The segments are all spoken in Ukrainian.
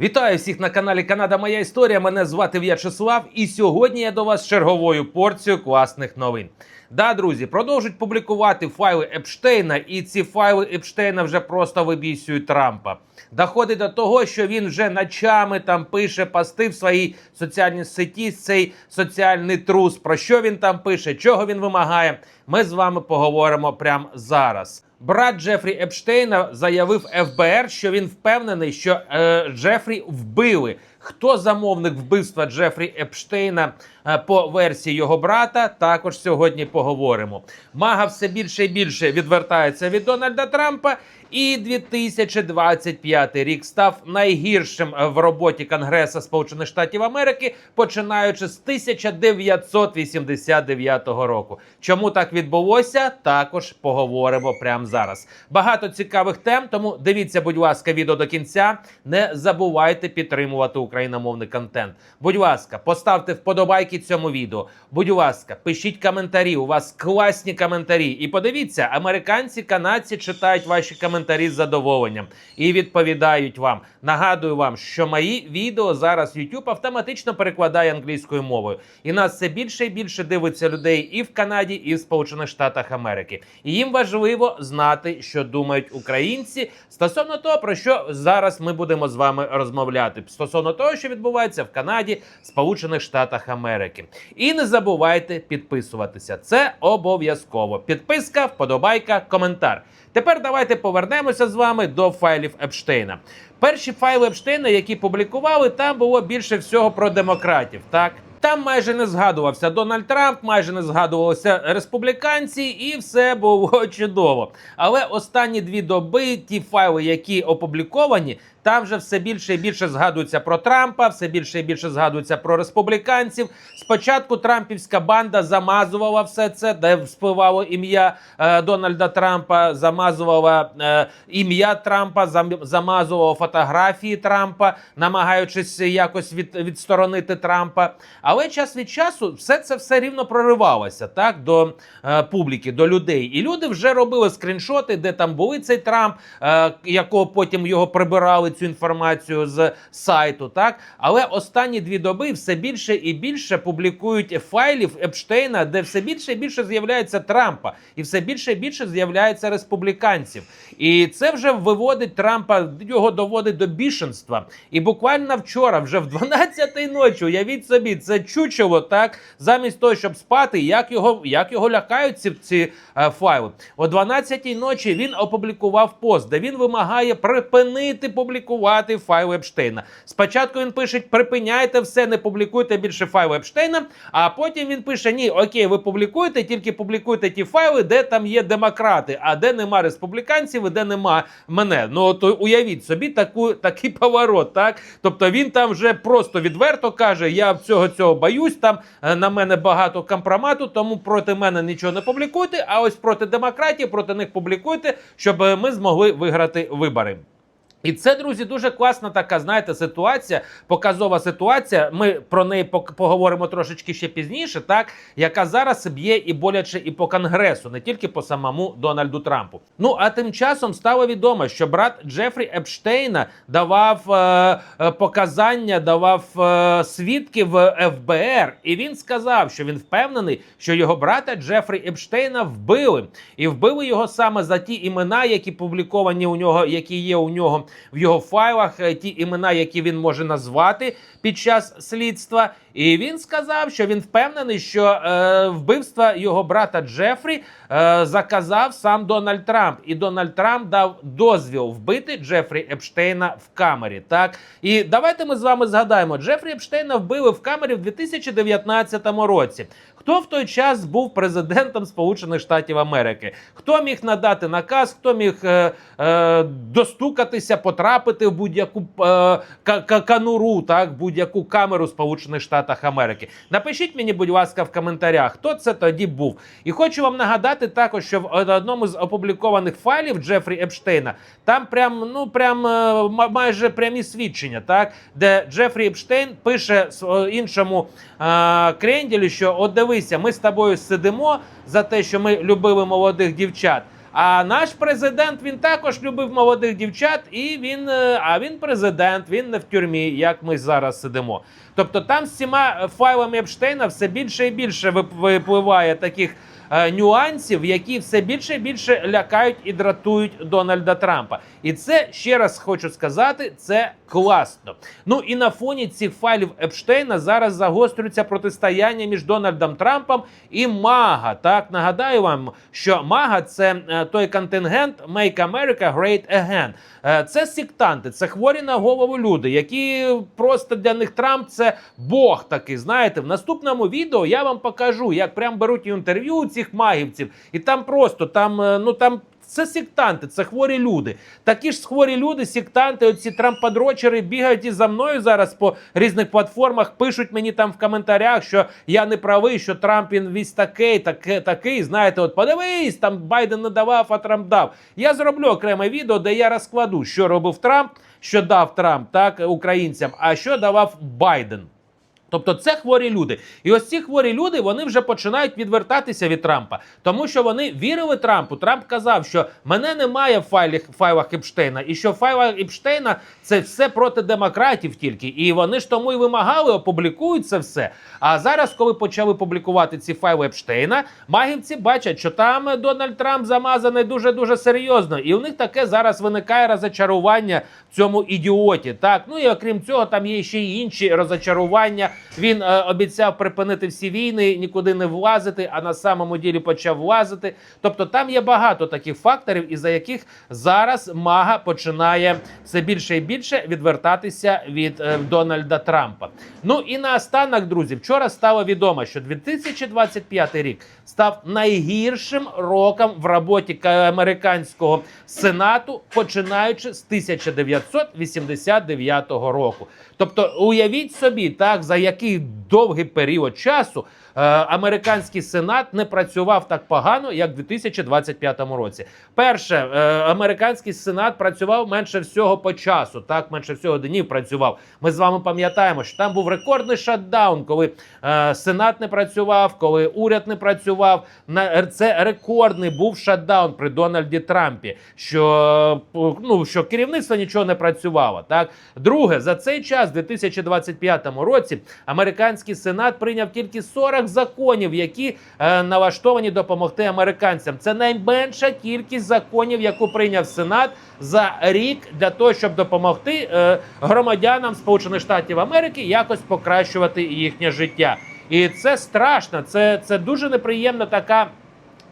Вітаю всіх на каналі Канада Моя Історія. Мене звати В'ячеслав, і сьогодні я до вас черговою порцією класних новин. Да, друзі, продовжують публікувати файли Епштейна, і ці файли Епштейна вже просто вибісюють Трампа. Доходить до того, що він вже ночами там пише пости в своїй соціальній сеті, цей соціальний трус. Про що він там пише, чого він вимагає. Ми з вами поговоримо прямо зараз. Брат Джефрі Епштейна заявив ФБР, що він впевнений, що е, Джефрі вбили. Хто замовник вбивства Джефрі Епштейна е, по версії його брата? Також сьогодні поговоримо. Мага все більше і більше відвертається від Дональда Трампа. І 2025 рік став найгіршим в роботі Конгресу Сполучених Штатів Америки, починаючи з 1989 року. Чому так відбулося? Також поговоримо прямо зараз. Багато цікавих тем, тому дивіться, будь ласка, відео до кінця. Не забувайте підтримувати україномовний контент. Будь ласка, поставте вподобайки цьому відео. Будь ласка, пишіть коментарі. У вас класні коментарі. І подивіться, американці, канадці читають ваші коментарі з задоволенням і відповідають вам. Нагадую вам, що мої відео зараз YouTube автоматично перекладає англійською мовою, і нас все більше і більше дивиться людей і в Канаді, і в Сполучених Штатах Америки. І їм важливо знати, що думають українці стосовно того, про що зараз ми будемо з вами розмовляти. Стосовно того, що відбувається в Канаді, Сполучених Штатах Америки. І не забувайте підписуватися. Це обов'язково. Підписка, вподобайка, коментар. Тепер давайте повернемося з вами до файлів Епштейна. Перші файли Епштейна, які публікували, там було більше всього про демократів. Так там майже не згадувався Дональд Трамп, майже не згадувалися республіканці, і все було чудово. Але останні дві доби ті файли, які опубліковані. Там вже все більше і більше згадується про Трампа, все більше і більше згадується про республіканців. Спочатку Трампівська банда замазувала все це, де вспливало ім'я е, Дональда Трампа, замазувала е, ім'я Трампа, зам, замазувала фотографії Трампа, намагаючись якось від, відсторонити Трампа. Але час від часу все це все рівно проривалося так до е, публіки, до людей. І люди вже робили скріншоти, де там були цей Трамп, е, якого потім його прибирали цю інформацію з сайту. Так, але останні дві доби все більше і більше публікують файлів Епштейна, де все більше і більше з'являється Трампа, і все більше і більше з'являється республіканців. І це вже виводить Трампа, його доводить до бішенства. І буквально вчора, вже в 12-й ночі, уявіть собі, це чучело, так замість того, щоб спати, як його як його лякають ці, ці е, файли. О 12-й ночі він опублікував пост, де він вимагає припинити публікувати файли Епштейна. Спочатку він пише: припиняйте все, не публікуйте більше файли Епштейна. А потім він пише: Ні, окей, ви публікуєте, тільки публікуйте ті файли, де там є демократи, а де нема республіканців, і де нема мене. Ну то уявіть собі таку такий поворот. Так, тобто він там вже просто відверто каже: Я цього цього боюсь. Там е, на мене багато компромату, тому проти мене нічого не публікуйте. А ось проти демократів, проти них публікуйте, щоб е, ми змогли виграти вибори. І це, друзі, дуже класна така, знаєте, ситуація, показова ситуація. Ми про неї поговоримо трошечки ще пізніше, так яка зараз б'є і боляче і по конгресу, не тільки по самому Дональду Трампу. Ну а тим часом стало відомо, що брат Джефрі Епштейна давав е, е, показання, давав е, свідки в ФБР, і він сказав, що він впевнений, що його брата Джефрі Епштейна вбили, і вбили його саме за ті імена, які публіковані у нього, які є у нього в його файлах, е, ті імена, які він може назвати під час слідства. І він сказав, що він впевнений, що е, вбивство його брата Джефрі е, заказав сам Дональд Трамп, і Дональд Трамп дав дозвіл вбити Джефрі Епштейна в камері. Так і давайте ми з вами згадаємо: Джефрі Епштейна вбили в камері в 2019 році. Хто в той час був президентом Сполучених Штатів Америки? Хто міг надати наказ? Хто міг е, е, достукатися, потрапити в будь-яку е, ка- ка- кануру, так будь-яку камеру Сполучених Штатах Америки? Напишіть мені, будь ласка, в коментарях, хто це тоді був. І хочу вам нагадати також, що в одному з опублікованих файлів Джефрі Епштейна там прям ну прям е, майже прямі свідчення, так де Джефрі Епштейн пише іншому е, кренділю, що от дивися, ми з тобою сидимо за те, що ми любили молодих дівчат. А наш президент він також любив молодих дівчат, і він е, а він президент, він не в тюрмі, як ми зараз сидимо. Тобто там з цими файлами Епштейна все більше і більше випливає таких е, нюансів, які все більше і більше лякають і дратують Дональда Трампа. І це ще раз хочу сказати, це класно. Ну і на фоні цих файлів Епштейна зараз загострюється протистояння між Дональдом Трампом і Мага. Так нагадаю вам, що Мага це е, той контингент Make America Great Again. Е, Це сектанти, це хворі на голову люди, які просто для них Трамп це Бог такий. Знаєте, в наступному відео я вам покажу, як прям беруть інтерв'ю цих магівців, і там просто там, е, ну там. Це сектанти, це хворі люди. Такі ж хворі люди, сектанти, оці трампадрочери бігають і за мною зараз по різних платформах, пишуть мені там в коментарях, що я не правий, що Трамп він весь такий, таке, такий. Знаєте, от подивись, там Байден не давав, а Трамп дав. Я зроблю окреме відео, де я розкладу, що робив Трамп, що дав Трамп так українцям, а що давав Байден. Тобто це хворі люди. І ось ці хворі люди вони вже починають відвертатися від Трампа, тому що вони вірили Трампу. Трамп казав, що мене немає в файлах, файлах Епштейна, і що в файлах Епштейна це все проти демократів тільки. І вони ж тому і вимагали, опублікують це все. А зараз, коли почали публікувати ці файли Епштейна, магівці бачать, що там Дональд Трамп замазаний дуже дуже серйозно. І у них таке зараз виникає розочарування в цьому ідіоті. Так, ну і окрім цього, там є ще й інші розочарування. Він е, обіцяв припинити всі війни, нікуди не влазити, а на самому ділі почав влазити. Тобто там є багато таких факторів, із за яких зараз Мага починає все більше і більше відвертатися від е, Дональда Трампа. Ну і наостанок, друзі, вчора стало відомо, що 2025 рік став найгіршим роком в роботі американського сенату, починаючи з 1989 року. Тобто, уявіть собі, так за який довгий період часу американський сенат не працював так погано, як в 2025 році. Перше, е, американський сенат працював менше всього по часу, так менше всього днів працював. Ми з вами пам'ятаємо, що там був рекордний шатдаун, коли е, сенат не працював, коли уряд не працював. На це рекордний був шатдаун при Дональді Трампі. Що е, ну що керівництво нічого не працювало. Так, друге, за цей час, в 2025 році, американський сенат прийняв тільки 40 законів, які е, налаштовані допомогти американцям. Це найменша кількість законів, яку прийняв сенат за рік для того, щоб допомогти е, громадянам Сполучених Штатів Америки якось покращувати їхнє життя. І це страшно. Це, це дуже неприємна така.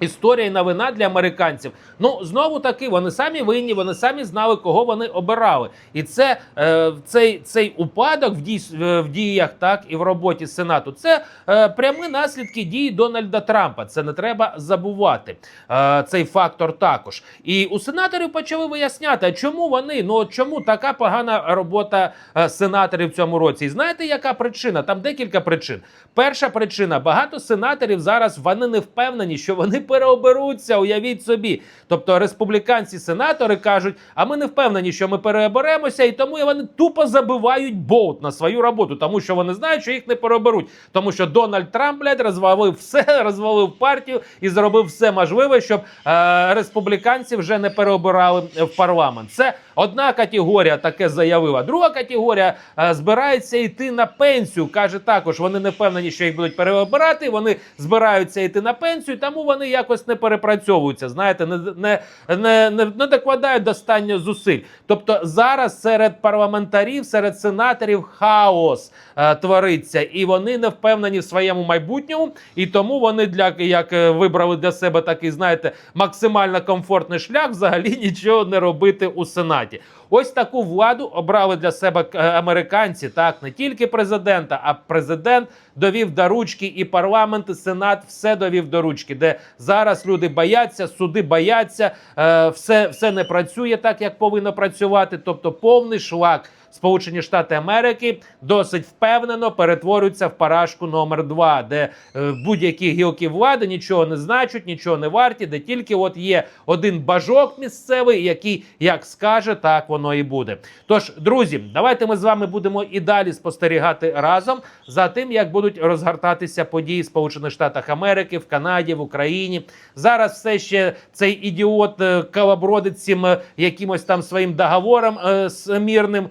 Історія і новина для американців. Ну знову таки, вони самі винні, вони самі знали, кого вони обирали. І це е, цей, цей упадок в, дій, в діях, так і в роботі Сенату. Це е, прямі наслідки дії Дональда Трампа. Це не треба забувати. Е, цей фактор також. І у сенаторів почали виясняти, чому вони ну чому така погана робота е, сенаторів в цьому році. І знаєте, яка причина? Там декілька причин. Перша причина: багато сенаторів зараз вони не впевнені, що вони переоберуться. Уявіть собі. Тобто республіканці сенатори кажуть, а ми не впевнені, що ми переоберемося, і тому вони тупо забивають болт на свою роботу, тому що вони знають, що їх не переоберуть. Тому що Дональд Трамп блядь, розвалив все, розвалив партію і зробив все можливе, щоб е, республіканці вже не переобирали в парламент. Це одна категорія таке заявила. Друга категорія е, збирається йти на пенсію. каже також, вони не впевнені, що їх будуть переобирати. Вони збираються йти на пенсію, тому вони якось не перепрацьовуються. Знаєте, не, не, не, не, не докладають достатньо зусиль. Тобто зараз серед парламентарів, серед сенаторів хаос е, твориться, і вони не впевнені в своєму майбутньому, і тому вони для як е, вибрали для себе такий, знаєте, максимально комфортний шлях, взагалі нічого не робити у сенаті. Ось таку владу обрали для себе е, американці. Так не тільки президента, а президент довів до ручки, і парламент, і сенат все довів до ручки, де зараз люди бояться, суди бояться, е, все, все не працює так, як повинно працювати. Тобто повний шлак Сполучені Штати Америки досить впевнено перетворюються в парашку номер 2 де е, будь-які гілки влади нічого не значать, нічого не варті, де тільки от є один бажок місцевий, який як скаже, так воно і буде. Тож, друзі, давайте ми з вами будемо і далі спостерігати разом за тим, як будуть розгортатися події в Сполучених Штатах Америки, в Канаді, в Україні. Зараз все ще цей ідіот е, калабродить цим е, якимось там своїм договором з мірним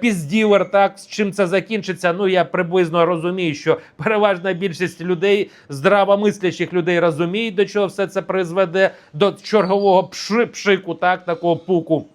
піздівер. Так з чим це закінчиться? Ну я приблизно розумію, що переважна більшість людей, здравомислячих людей, розуміють, до чого все це призведе до чергового пши, пшику, так такого пуку.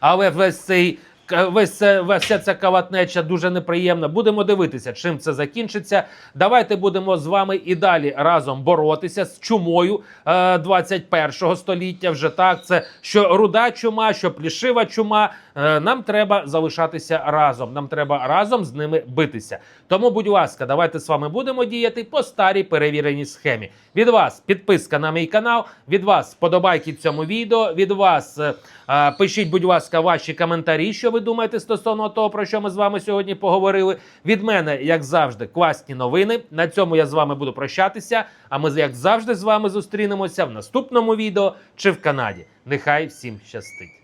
Але весь цей весь це, вся ця каватнеча дуже неприємна. Будемо дивитися, чим це закінчиться. Давайте будемо з вами і далі разом боротися з чумою е, 21-го століття. Вже так, це що руда чума, що плішива чума. Е, нам треба залишатися разом. Нам треба разом з ними битися. Тому, будь ласка, давайте з вами будемо діяти по старій перевіреній схемі. Від вас підписка на мій канал, від вас вподобайки цьому відео. Від вас е, е, пишіть, будь ласка, ваші коментарі, що ви думаєте стосовно того, про що ми з вами сьогодні поговорили. Від мене, як завжди, класні новини. На цьому я з вами буду прощатися. А ми, як завжди, з вами зустрінемося в наступному відео чи в Канаді. Нехай всім щастить.